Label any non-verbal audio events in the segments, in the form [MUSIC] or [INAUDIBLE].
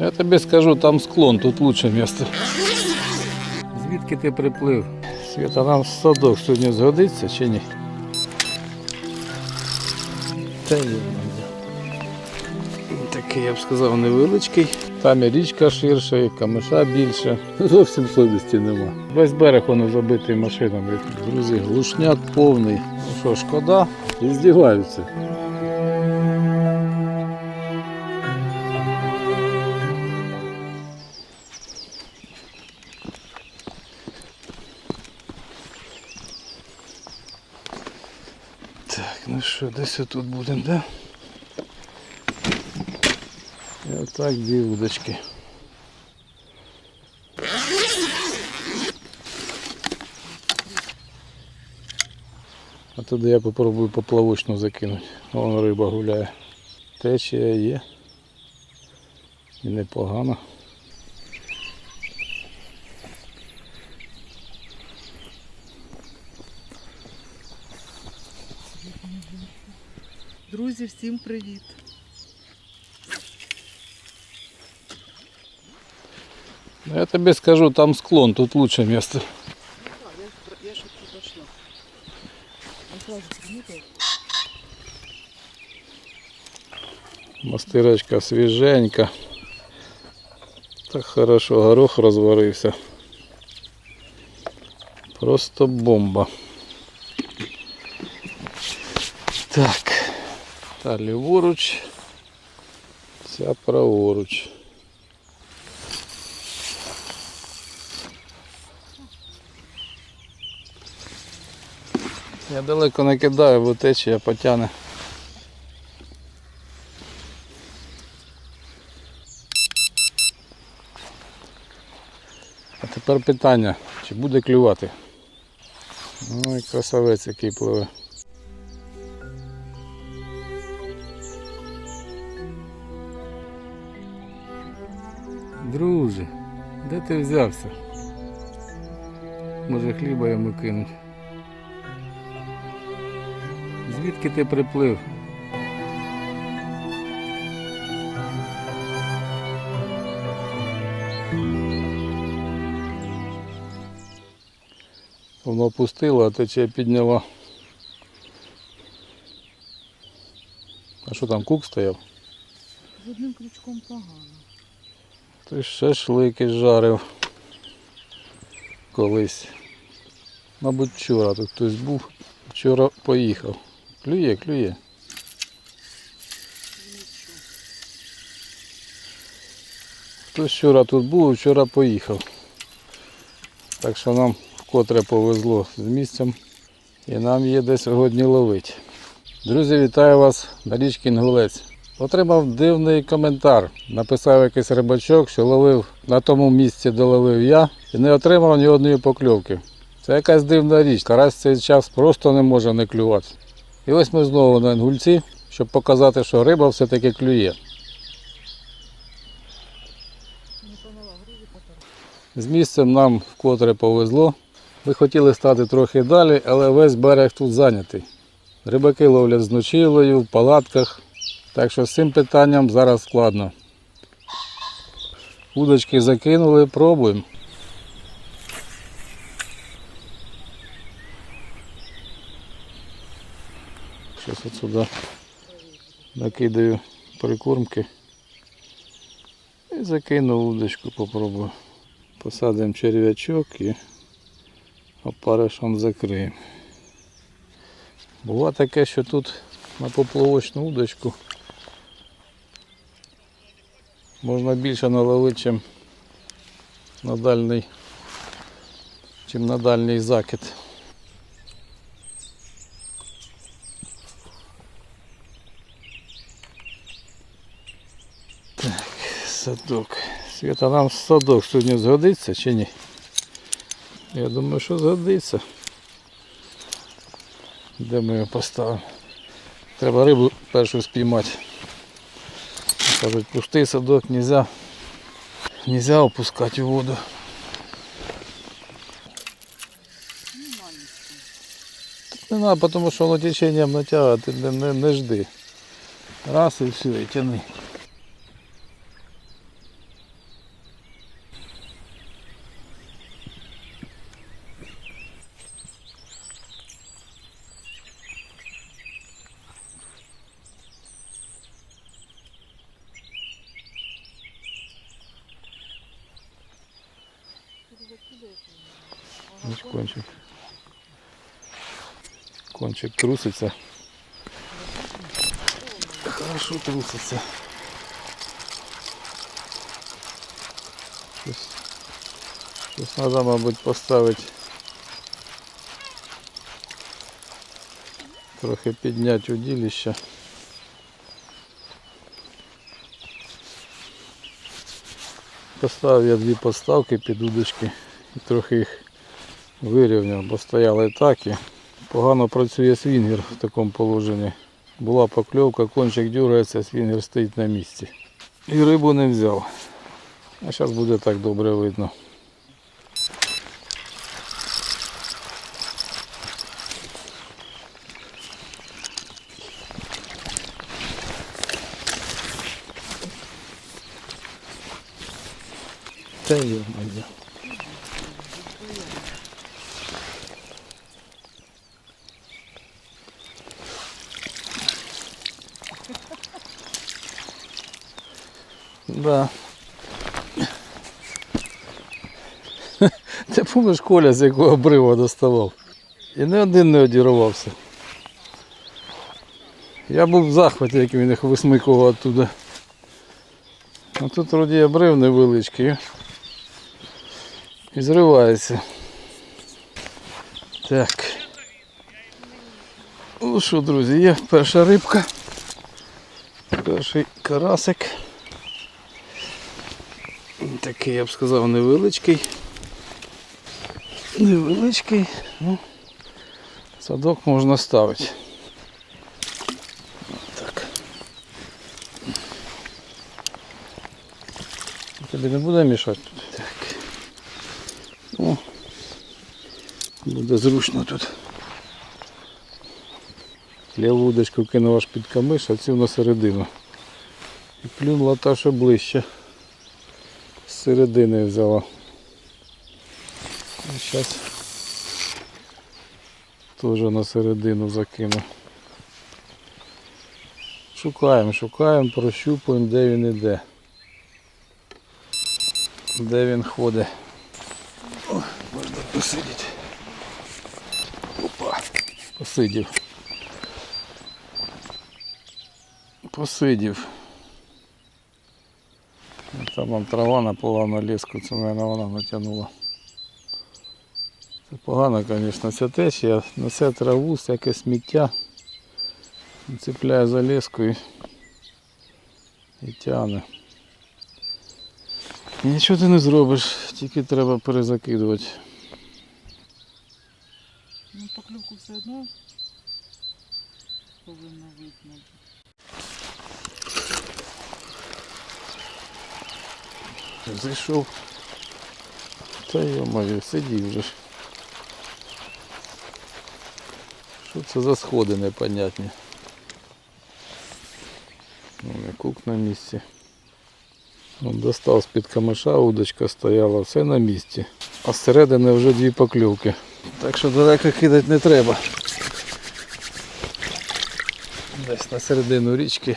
Я тобі скажу, там склон, тут лучше місце. Звідки ти приплив? Світа, нам садок сьогодні згодиться чи ні? Та є. Такий, я б сказав, невеличкий. Там і річка ширша, і камиша більше. Зовсім совісті нема. Весь берег воно забитий машинами. Друзі, глушняк повний. Ну що, шкода? І здіваються. Ну десь тут будемо, да? І отак дві удочки. А туди я попробую поплавочну закинути. Вон риба гуляє. Течія є. І непогано. Друзі, всім привіт! Ну, я тобі скажу, там склон, тут лучше місце. Я ж тут пошла. Я сразу приметила. Мастирочка свіженька. Так хорошо, горох розварився. Просто бомба. Та ліворуч. Ця праворуч. Я далеко не кидаю, бо течія потягне. А тепер питання, чи буде клювати? Ну і красавець який пливе. Друже, де ти взявся? Може хліба йому кинуть? Звідки ти приплив? Воно опустило, а тече підняла. А що там кук стояв? З одним крючком погано. Ти шашлики жарив колись. Мабуть, вчора тут хтось був. Вчора поїхав. Клює, клює. Хтось вчора тут був, вчора поїхав. Так що нам вкотре повезло з місцем і нам є де сьогодні ловити. Друзі, вітаю вас на річці Інгулець. Отримав дивний коментар. Написав якийсь рибачок, що ловив на тому місці, де ловив я, і не отримав ні одної покльовки. Це якась дивна річ. Карась цей час просто не може не клювати. І ось ми знову на інгульці, щоб показати, що риба все-таки клює. З місцем нам вкотре повезло. Ми хотіли стати трохи далі, але весь берег тут зайнятий. Рибаки ловлять з ночівлею, в палатках. Так що з цим питанням зараз складно. Удочки закинули, пробуємо. Зараз от сюди накидаю прикормки. І закину удочку, попробую. Посадимо черв'ячок і опаришем закриємо. Буває таке, що тут на поплавочну удочку можна більше наловити, чим на дальний, чим на дальній закид. Так, садок. Свята, нам садок сьогодні згодиться чи ні? Я думаю, що згодиться. Де ми його поставимо? Треба рибу першу спіймати. Кажуть, пустий садок нельзя, нельзя опускати у воду. Не треба, тому що воно теченням натягує, ти не, не, не жди. Раз і все, і тяни. Ось кончик. Кончик труситься. Хорошо труситься. Щось, щось треба, мабуть, поставити. Трохи підняти удилище. Поставив я дві поставки під удочки і трохи їх вирівняв, бо стояли так і погано працює свінгер в такому положенні. Була покльовка, кончик дюрається, свінгер стоїть на місці. І рибу не взяв. А зараз буде так добре видно. Та йо-моє. Да. [LAUGHS] Ти помниш Коля, з якого обрива доставав? І не один не одірвався. Я був в захваті, як він їх висмикував оттуда. А тут вроді обрив невеличкий. І зривається. Так. Ну що, друзі, є перша рибка. Перший карасик. Такий, я б сказав, невеличкий. Невеличкий. Ну, садок можна ставити. Так. Тобі не буде мішати тут? Так. О, буде зручно тут. Ліву удочку кинув аж під камиш, а цю на середину. І плюнула та, що ближче. Середини взяла. І зараз теж на середину закину. Шукаємо, шукаємо, прощупуємо, де він іде. Де він ходить. О, можна посидіти. Опа, посидів. Посидів. Там вам трава напала на леску, це, мабуть, вона натягнула. Це погано, звісно, ця течія несе траву, всяке сміття. Цепляє за леску і, і тягне. І нічого ти не зробиш, тільки треба перезакидувати. Ну, поклювку все одно повинно видно. Зайшов. Та йо-моє, сидів вже ж. Що це за сходи непонятні? Ну, кук на місці. Вон достав з-під камиша, удочка стояла, все на місці. А зсередини вже дві покльовки. Так що далеко кидати не треба. Десь на середину річки.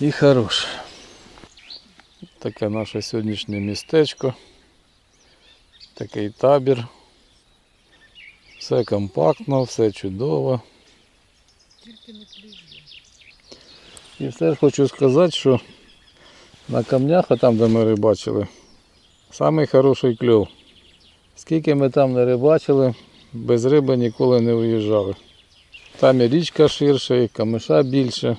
І хорош. Таке наше сьогоднішнє містечко. Такий табір. Все компактно, все чудово. Тільки не. І все ж хочу сказати, що на камнях, а там, де ми рибачили, самий хороший кльов. Скільки ми там не рибачили, без риби ніколи не виїжджали. Там і річка ширша, і камиша більше.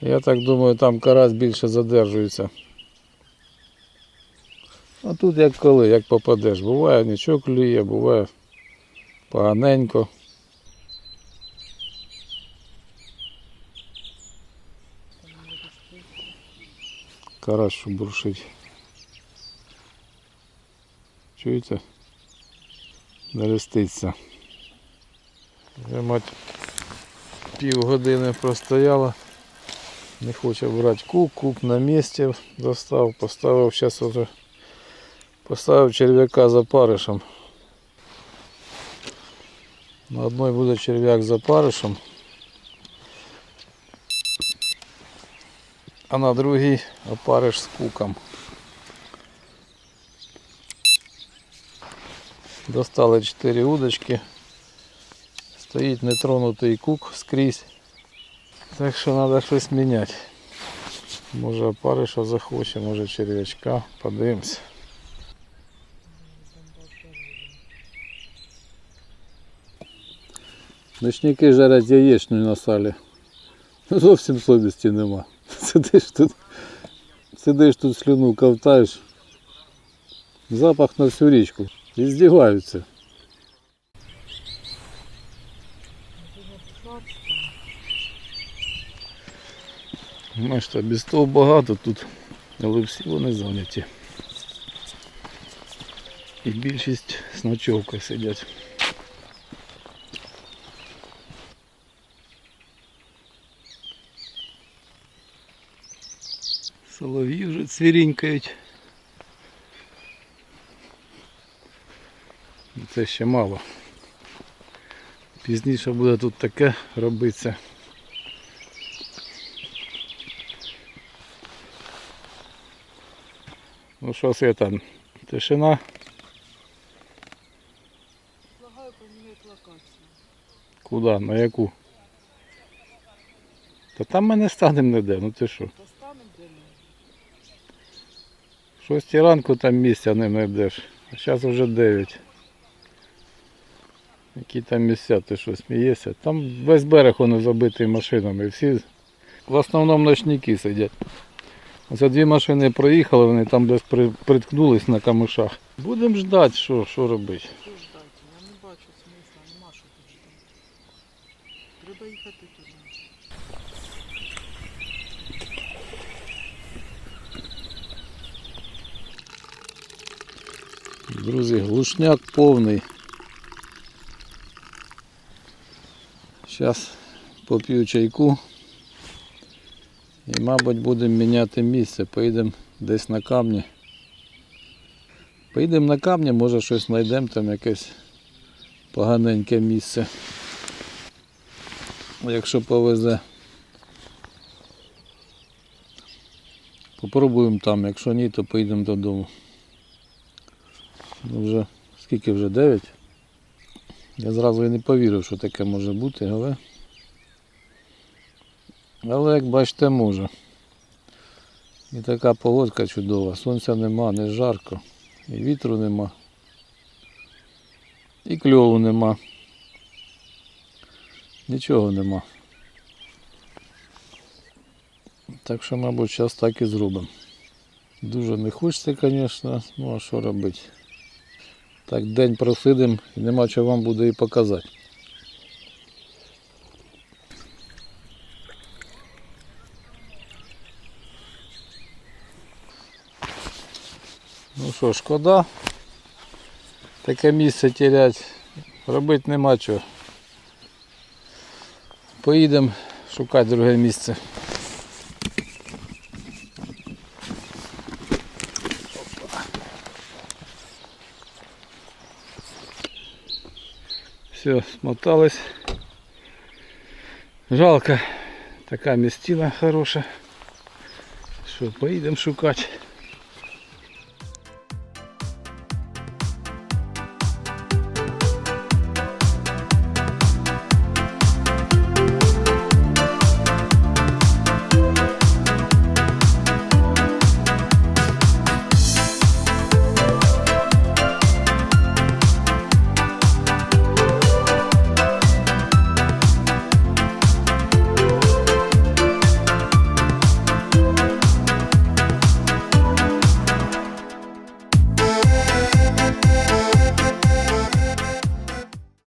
Я так думаю, там карась більше задержується. А тут як коли, як попадеш. Буває нічого клює, буває поганенько. Карась шубуршить. Чуєте? Не листиться. Вже мать півгодини простояла. Не хоче брати кук, кук на місці достав, поставив, зараз вже поставив черв'яка за паришем. На одной буде черв'як за паришем, а на другій опариш з куком. Достали 4 удочки. Стоїть нетронутий кук скрізь. Так що треба щось міняти. Може опариша захоче, може черв'ячка. Подивимось. Ночники жарять яєчню на салі. Зовсім совісті нема. [LAUGHS] Сидиш тут, сидиш тут слюну ковтаєш. Запах на всю річку. І здіваються. Без того багато тут, але всі вони зайняті. І більшість з ночовкою сидять. Солов'ї вже цвірінькають. Це ще мало. Пізніше буде тут таке робитися. Ну що це там? Тишина. Предлагаю поміняти локацію. Куди? На яку? Та там ми не станемо ніде, ну ти що? Шостій ранку там місця не знайдеш. А зараз вже 9. Які там місця, ти що смієшся? Там весь берег воно забитий машинами. Всі в основному ночники сидять. Оце дві машини проїхали, вони там десь приткнулись на камушах. Будемо ждати, що, що робити. Що ждати? Я не бачу смисла, нема що тут ждати. Треба їхати туди. Друзі, глушняк повний. Зараз поп'ю чайку. І, мабуть, будемо міняти місце. Поїдемо десь на камні. Поїдемо на камні, може щось знайдемо, там якесь поганеньке місце. Якщо повезе. Попробуємо там, якщо ні, то поїдемо додому. Ну вже скільки вже 9? Я зразу і не повірив, що таке може бути, але. Але як бачите, може. І така погодка чудова. Сонця нема, не жарко. І вітру нема. І кльову нема. Нічого нема. Так що, мабуть, зараз так і зробимо. Дуже не хочеться, звісно, ну а що робити? Так день просидим і нема чого вам буде і показати. Ну що, шкода. Таке місце терять. Робити нема чого. Поїдемо шукати друге місце. Все, смоталось. Жалко. Така местина хороша. Що, поїдемо шукати.